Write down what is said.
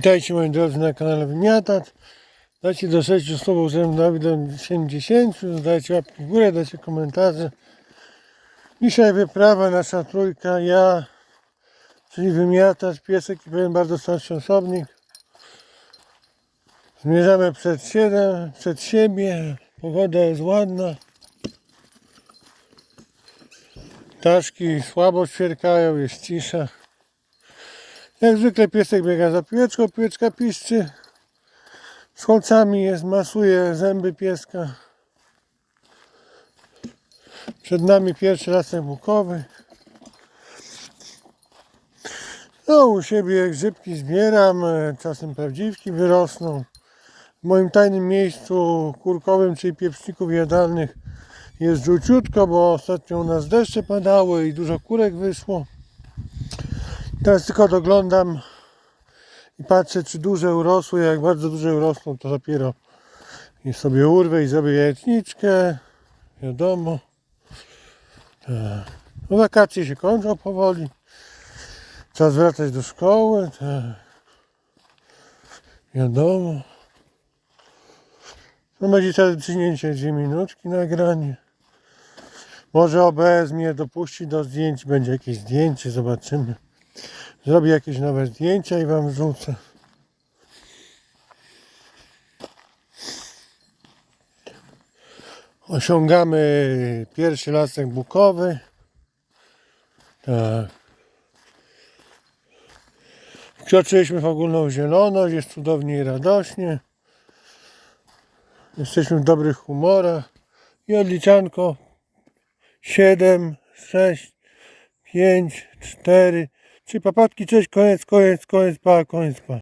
Witajcie moi drodzy na kanale Wymiatacz. Dajcie do 6 słów, żebym Dawid do 70. Dajcie łapki w górę, dajcie komentarze. Dzisiaj wyprawa nasza trójka, ja, czyli Wymiatacz, piesek i pewien bardzo starszy osobnik. Zmierzamy przed siebie, przed siebie. Pogoda jest ładna. Ptaszki słabo ćwierkają, jest cisza. Jak zwykle piesek biega za piłeczką, piłeczka piszczy. Z jest, masuje zęby pieska. Przed nami pierwszy lasek bukowy. No, u siebie grzybki zbieram, czasem prawdziwki wyrosną. W moim tajnym miejscu kurkowym, czyli pieprzników jadalnych jest żółciutko, bo ostatnio u nas deszcze padały i dużo kurek wyszło. Teraz tylko doglądam i patrzę, czy duże urosły. Jak bardzo duże urosną, to dopiero je sobie urwę i zrobię jajeczniczkę. Wiadomo. Tak. No, wakacje się kończą powoli. Czas wracać do szkoły. Tak. Wiadomo. No będzie przyjęcie dwie minutki nagranie. Może OBS mnie dopuści do zdjęć, będzie jakieś zdjęcie, zobaczymy. Zrobię jakieś nowe zdjęcia i Wam wrzucę. Osiągamy pierwszy lasek bukowy. Tak. Wkroczyliśmy w ogólną zieloność, jest cudownie i radośnie. Jesteśmy w dobrych humorach. I odliczanko 7, 6, 5, 4, Trzy papatki, cześć, koniec, koniec, koniec, pa, koniec, pa.